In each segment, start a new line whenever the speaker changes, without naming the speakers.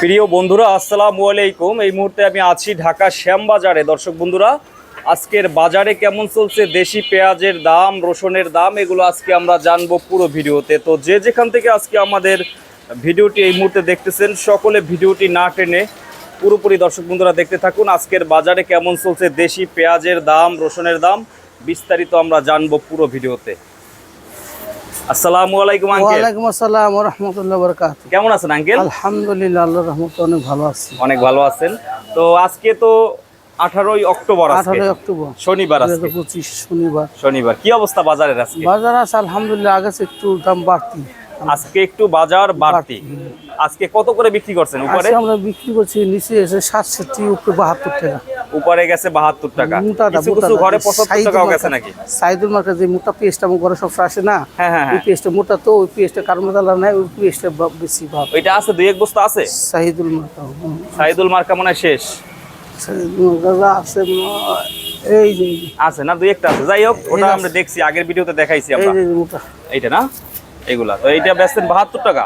প্রিয় বন্ধুরা, আসসালামু আলাইকুম। এই মুহূর্তে আমি আছি ঢাকা শ্যামবাজারে। দর্শক বন্ধুরা, আজকের বাজারে কেমন চলছে? দেশি পেঁয়াজের দাম, রসুনের দাম, এগুলো আজকে আমরা জানব পুরো ভিডিওতে। তো যে যেখান থেকে আজকে আমাদের ভিডিওটি এই মুহূর্তে দেখতেছেন, সকলে ভিডিওটি না টেনে পুরোপুরি দর্শক বন্ধুরা দেখতে থাকুন, আজকের বাজারে কেমন চলছে? দেশি পেঁয়াজের দাম, রসুনের দাম, বিস্তারিত আমরা জানব পুরো ভিডিওতে। আসসালামু আলাইকুম আঙ্কেল
ওয়ালাইকুম আসসালাম রহমতুল্লাহ বরকাত
কেমন আছেন আঙ্কেল
আলহামদুলিল্লাহ আল্লাহ রহমত অনেক ভালো আছি।
অনেক ভালো আছেন। তো আজকে তো আঠারোই অক্টোবর আজকে।
অক্টোবর।
শনিবার আজকে।
শনিবার।
শনিবার। কি অবস্থা বাজারের আজকে?
বাজার আছে আলহামদুলিল্লাহ আগে একটু দাম বাড়তি।
আজকে একটু বাজার বাড়তি। আজকে কত করে বিক্রি করছেন উপরে?
আমরা বিক্রি করছি নিচে এসে সাতষট্টি উপরে বাহাত্তর টাকা।
উপরে গেছে বাহাত্তর টাকা। কিছু কিছু ঘরে পঁচাত্তর টাকাও গেছে নাকি?
সাইদুল মার্কেট যে মোটা পেস্ট আমার ঘরে সব আসে না
হ্যাঁ হ্যাঁ
ওই
হ্যাঁ।
পেস্টটা মোটা তো ওই পেস্টটা কারণ মশলা নাই ওই পেস্টটা বেশি ভাব
ওইটা আছে দুই এক বস্তা আছে?
সাহিদুল মার্কা
সাইদুল মার্কা মনে শেষ।
আছে এই যে
আছে না দুই একটা আছে। যাই হোক ওটা আমরা দেখছি আগের ভিডিওতে দেখাইছি আমরা। এইটা না? এইগুলা তো এইটা বেচছেন বাহাত্তর টাকা।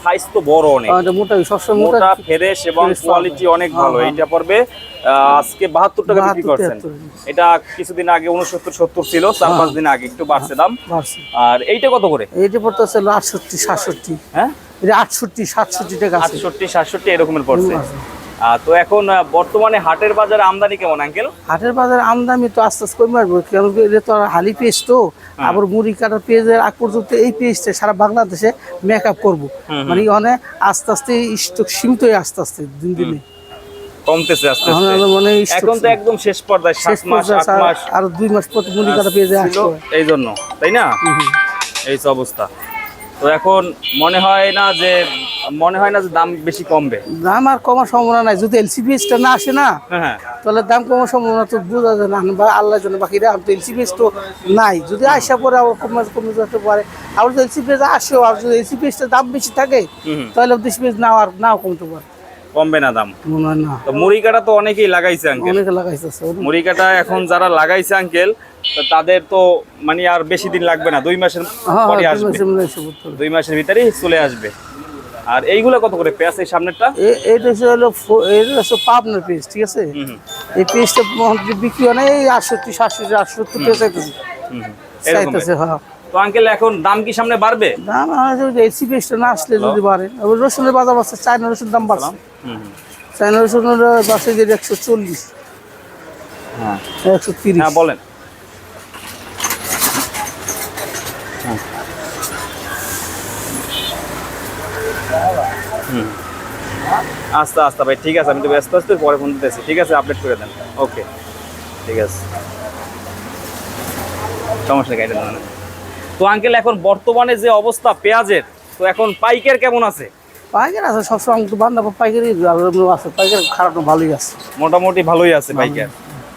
সাইজ তো বড় অনেক।
মোটা সবসময় মোটা
ফ্রেশ এবং কোয়ালিটি অনেক
হ্যাঁ,
ভালো।
হ্যাঁ।
এইটা পড়বে আজকে বাহাত্তর টাকা বিক্রি করছেন। এটা কিছুদিন আগে উনসত্তর সত্তর ছিল চার পাঁচ দিন আগে একটু বাড়ছে দাম। আর এইটা কত করে?
এইটা পড়তেছে আটষট্টি সাতষট্টি।
হ্যাঁ?
এটা আটষট্টি সাতষট্টি টাকা
আটষট্টি সাতষট্টি এরকমের পড়ছে। তো এখন বর্তমানে হাটের বাজারে আমদানি কেমন আঙ্কেল?
হাটের বাজারে আমদানি তো আস্তে আস্তে কমে আসবে কারণ এটা তো আর হালি পেজ তো। আবার মুড়ি কাটার পেজের আগ পর্যন্ত এই পেজটা সারা বাংলাদেশে মেক আপ করব মানে অনেক আস্তে আস্তে স্টক সীমিত হয়ে আস্তে আস্তে দিন দিনে।
কমতেছে আস্তে আস্তে।
মানে
এখন তো একদম শেষ পর্যায়ে
শেষ
সাত মাস আট মাস
আর দুই মাস পর মুড়ি কাটা পেজে
ছিল এই জন্য তাই না? এই অবস্থা। তো এখন মনে হয় না যে মনে হয় না যে দাম বেশি কমবে?
দাম আর কমার সম্ভাবনা নাই। যদি এলসিপিএসটা না আসে না
হ্যাঁ হ্যাঁ।
তাহলে দাম কমার সম্ভাবনা তো বোঝা যায় না। বা আল্লাহ জন্য বাকি দাম তো এলসিপিএস তো নাই। যদি আসা পরে আবার কমে কমে যেতে পারে। আবার যদি এলসিপিএস আসেও আর যদি এলসিপিএসটা দাম বেশি থাকে। তাহলে এলসিপিএস নাও আর নাও কমতে পারে।
কমবে না দাম। তো মুড়ি কাটা তো অনেকেই লাগাইছে আঙ্কেল মুড়ি কাটা এখন যারা লাগাইছে আঙ্কেল তাদের তো মানে আর বেশি দিন লাগবে না দুই মাসের
হ্যাঁ
পরে
হ্যাঁ
আসবে।
করতে হবে।
দুই মাসের ভিতরেই চলে আসবে। আর এইগুলো কত করে পেঁয়াজ এই সামনেরটা?
এইটা হলো এটা হচ্ছে পাবনার পেজ ঠিক আছে? এই মোটামুটি বিক্রি হয় না এই আটষট্টি সাতষট্টি আটষট্টি পেজ চাইতেছে। চাইতেছে হ্যাঁ।
তো আঙ্কেল এখন দাম কি সামনে বাড়বে?
দাম এসি পেজটা না আসলে যদি বাড়ে রসুনের বাজার বাড়ছে চায়না রসুন দাম বাড়ছে। চায়না রসুনের বাড়ছে যে একশো চল্লিশ।
হ্যাঁ।
একশো তিরিশ।
হ্যাঁ বলেন। হ্যাঁ। আস্তে আস্তে ভাই ঠিক আছে আমি তো ব্যস্ত আছি পরে ফোন দিতেছি ঠিক আছে আপডেট করে দেন। ওকে ঠিক আছে। সমস্যা গাইডেন না তো আঙ্কেল এখন বর্তমানে যে অবস্থা পেঁয়াজের তো এখন পাইকার কেমন আছে?
পাইকার আছে সবসময় তো বান্ধা পাইকারি আছে পাইকার খারাপ ভালোই আছে।
মোটামুটি ভালোই আছে পাইকার।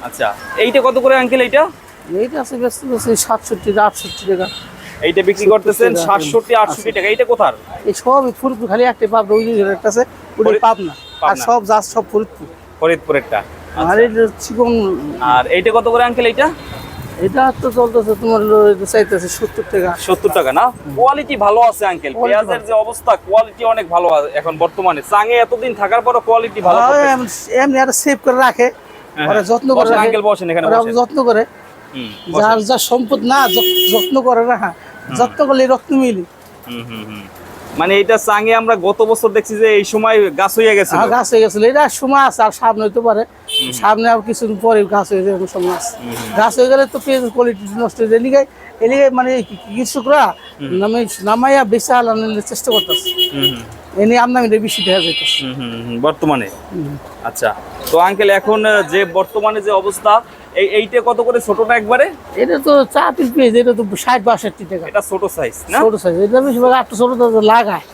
আচ্ছা এইটা কত করে আঙ্কেল এইটা?
এইটা আছে ব্যস্ত আছে সাতষট্টি আটষট্টি টাকা।
এইটা বিক্রি করতেছেন সাতষট্টি আটষট্টি টাকা এইটা কোথার?
এই সব ফুলপুর খালি একটা পাব ওই যে একটা আছে ওটা
ফরিদ-
পাব না আর সব যা সব ফরিদপুর।
ফরিদপুরেরটা।
আর এটা চিকন
আর এইটা কত করে আঙ্কেল এইটা?
এটা তো চলতেছে তোমার চাইতেছে সত্তর টাকা।
সত্তর টাকা না? কোয়ালিটি ভালো আছে আঙ্কেল পেঁয়াজের যে অবস্থা কোয়ালিটি অনেক ভালো আছে এখন বর্তমানে। চাঙে এতদিন থাকার পরও কোয়ালিটি ভালো
এমনি- এমনি আর সেভ করে রাখে।
হ্যাঁ,
ওরা যত্ন করে
আঙ্কেল বসেন এখানে
যত্ন করে। যার যার সম্পদ না যত্ন করে না হ্যাঁ। যত্ন করলে রত্ন মিলি।
হুম, হুম, হুম। মানে এটা চাঙে আমরা গত বছর দেখছি যে এই সময় গাছ হয়ে গেছে
গাছ হয়ে গেছিল। এটা সময় আছে আর সামনে হইতে পারে। সামনে আর কিছুদিন পরে গাছ হয়ে যাবে সময় আছে। গাছ হয়ে গেলে তো পেঁয়াজের কোয়ালিটি নষ্ট হয়ে যায়। এলিগে এলিগে মানে কৃষকরা নামে নামাইয়া বেচা আলানোর চেষ্টা করতেছে। এনে আমদানিটা বেশি দেখা যাইতেছে।
বর্তমানে। আচ্ছা তো আঙ্কেল এখন যে বর্তমানে যে অবস্থা এই এইটা কত করে? ছোটটা একবারে?
এটা তো চা পিস পেঁয়াজ এটা তো ষাট বাষট্টি টাকা।
এটা ছোট সাইজ না?
ছোট সাইজ এটা বেশিরভাগ আটটা ছোট লাগায়।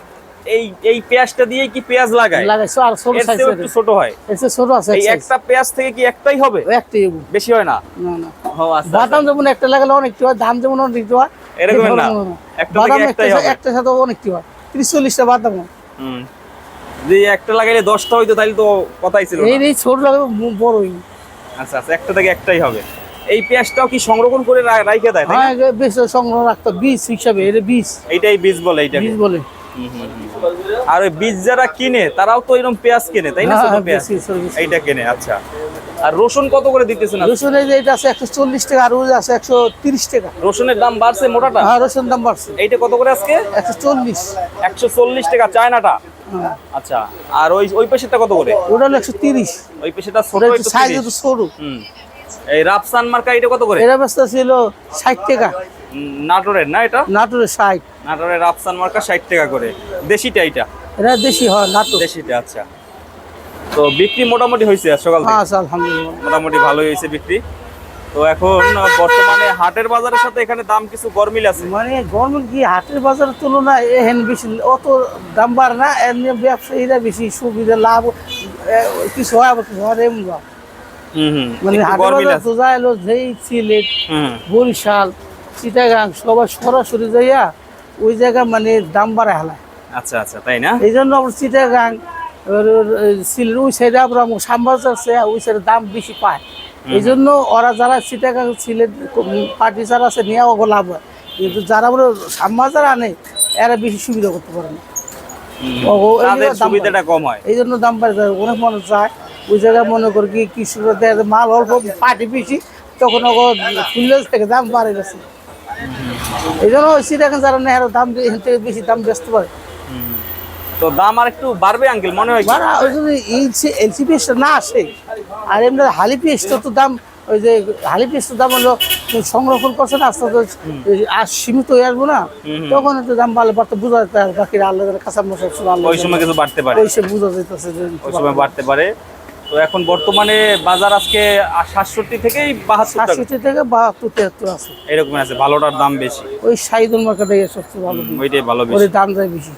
এই এই পেঁয়াজটা দিয়ে কি পেঁয়াজ লাগায়?
লাগায় আর ছোট সাইজ
একটু ছোট হয়।
এসে ছোট আছে
এই একটা পেঁয়াজ থেকে কি একটাই হবে?
একটাই
বেশি হয় না?
না না।
ও আচ্ছা
বাদাম যেমন একটা লাগালে অনেকটি হয় ধান যেমন অনেকটি হয়
এরকম না। একটা থেকে একটাই হবে।
একটা সাথে অনেকটি হয়। ত্রিশ চল্লিশটা বাদাম।
হুম। যে একটা লাগাইলে দশটা হইতো তাহলে তো কথাই ছিল।
এই এই ছোট লাগাবে বড়ই।
আচ্ছা আচ্ছা একটা থেকে একটাই হবে। এই পেঁয়াজটাও কি সংরক্ষণ করে দেয়
হ্যাঁ বেশ সংগ্রহ রাখতো বীজ হিসাবে এটা বীজ।
এইটাই বীজ বলে
বীজ বলে।
আর ওই বীজ যারা কিনে তারাও তো এরকম পেঁয়াজ কিনে তাই না?
হ্যাঁ, হ্যাঁ,
পেঁয়াজ। এইটা কিনে আচ্ছা। আর রসুন কত করে দিতেছেন?
রসুন এই যে এটা আছে একশো চল্লিশ টাকা আর ওই আছে একশো তিরিশ টাকা।
রসুনের দাম বাড়ছে মোটাটা?
হ্যাঁ রসুন দাম বাড়ছে।
এইটা কত করে আজকে?
একশো চল্লিশ।
একশো চল্লিশ টাকা চায়নাটা। আচ্ছা আর ওই ওই পেশেটা কত করে?
ওটা হলো একশো তিরিশ।
ওই পেশেটা ছোট একটু
সাইজ একটু সরু।
হুম। এই রাফসান মার্কা এটা কত করে?
এরা ব্যস্ত ছিল ষাট টাকা।
নাটোরের না এটা?
নাটোরের ষাট।
নাটোরের রাফসান মার্কা ষাট টাকা করে। দেশিটা এটা
এরা দেশি হয় নাটোর।
দেশিটা আচ্ছা। তো বিক্রি মোটামুটি হয়েছে সকাল থেকে?
হ্যাঁ আচ্ছা আলহামদুলিল্লাহ।
মোটামুটি ভালোই হয়েছে বিক্রি? তো এখন বর্তমানে হাটের বাজারের সাথে এখানে দাম কিছু গরমিল আছে?
মানে কি হাটের বাজারের তুলনায় এহেন বেশি অত দাম বাড়ে না এমনি ব্যবসায়ীরা বেশি সুবিধা লাভ কিছু হয় আবার কিছু হয় এমন মানে হাটের
গরমিল
বাজার তো যায় যেই সিলেট
হুম।
বরিশাল চিটাগাং সবাই সরাসরি যাইয়া ওই জায়গা মানে দাম বাড়ায় হালায়।
আচ্ছা আচ্ছা তাই না?
এই জন্য চিটাগাং এবার সিলেট ওই সাইডে আমরা সাম্বাজার আছে ওই সাইডে দাম বেশি পায়। এই জন্য ওরা যারা চিটাগাং সিলেট পার্টি যারা আছে নিয়ে ওগুলো লাভ হয়। কিন্তু যারা আমরা সাম্বাজার আনে এরা বেশি সুবিধা করতে পারে না।
সুবিধাটা কম হয়।
এই জন্য দাম বাড়ে। যায় অনেক মানুষ যায় ওই জায়গায় মনে করি কি কৃষকরা মাল অল্প পাটি বেশি তখন ওগো ফুললে থেকে দাম বাড়ে গেছে এই জন্য চিটাগাং যারা নেয় দাম এখান থেকে বেশি দাম বেচতে পারে।
তো দাম আর একটু বাড়বে আঙ্কেল মনে হয়?
ওই এই এলসি পিএসটা না আসে আর এমনি হালি পিএসটা তো দাম ওই যে হালি পিএসটার দাম হলো সংরক্ষণ করছে না আস্তে আস্তে আর সীমিত হয়ে আসব না তখন একটু দাম বাড়লে বাড়তে বোঝা যেতে আর বাকিরা করে কাঁচা মশলা
ওই সময় কিছু বাড়তে পারে।
ওই সে বোঝা যেতেছে
ওই সময় বাড়তে পারে। তো এখন বর্তমানে বাজার আজকে সাতষট্টি থেকেই
সাতষট্টি থেকে বাহাত্তর তেহাত্তর আছে।
এরকম আছে ভালোটার দাম বেশি।
ওই সাইদুল মার্কেটে সবচেয়ে ভালো
ওইটাই ভালো বেশি।
দাম যায় বেশি।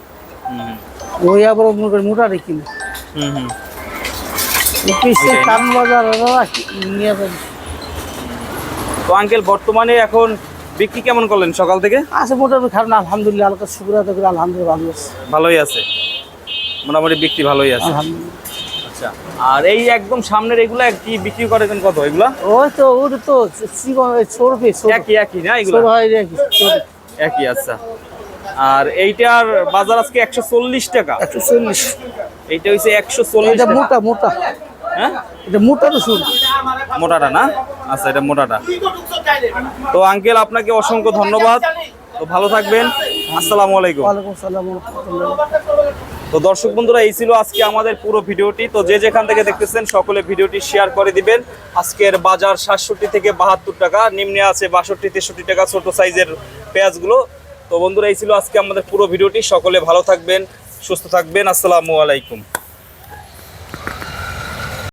হুম,
ওই আবার মনে করি মোটা রেখি না।
হুম হুম।
পিসের কারণ বাজার নিয়ে যাবে।
তো আঙ্কেল বর্তমানে এখন বিক্রি কেমন করলেন সকাল থেকে?
আছে মোটামুটি খারাপ না আলহামদুলিল্লাহ আলকা শুক্র আদায় করে আলহামদুলিল্লাহ ভালো আছে।
ভালোই আছে? মোটামুটি বিক্রি ভালোই আছে? আচ্ছা আর এই একদম সামনের এগুলা কি বিক্রি করেছেন কত এগুলা?
ওই তো ওটা তো চিকন চর্বি
একই একই না এগুলা? একই আচ্ছা। আর এইটার বাজার আজকে একশো চল্লিশ টাকা।
একশো চল্লিশ।
এইটা হচ্ছে একশো চল্লিশ
মোটা মোটা।
হ্যাঁ?
এটা মোটা রসুন
মোটাটা না? আচ্ছা এটা মোটাটা। তো আঙ্কেল আপনাকে অসংখ্য ধন্যবাদ। তো ভালো থাকবেন। আসসালামু আলাইকুম। তো দর্শক বন্ধুরা এই ছিল আজকে আমাদের পুরো ভিডিওটি। তো যে যেখান থেকে দেখতেছেন সকলে ভিডিওটি শেয়ার করে দিবেন। আজকের বাজার সাতষট্টি থেকে বাহাত্তর টাকা নিম্নে আছে বাষট্টি তেষট্টি টাকা ছোট সাইজের পেঁয়াজগুলো। তো বন্ধুরা, এই ছিল আজকে আমাদের পুরো ভিডিওটি। সকলে ভালো থাকবেন, সুস্থ থাকবেন। আসসালামু আলাইকুম।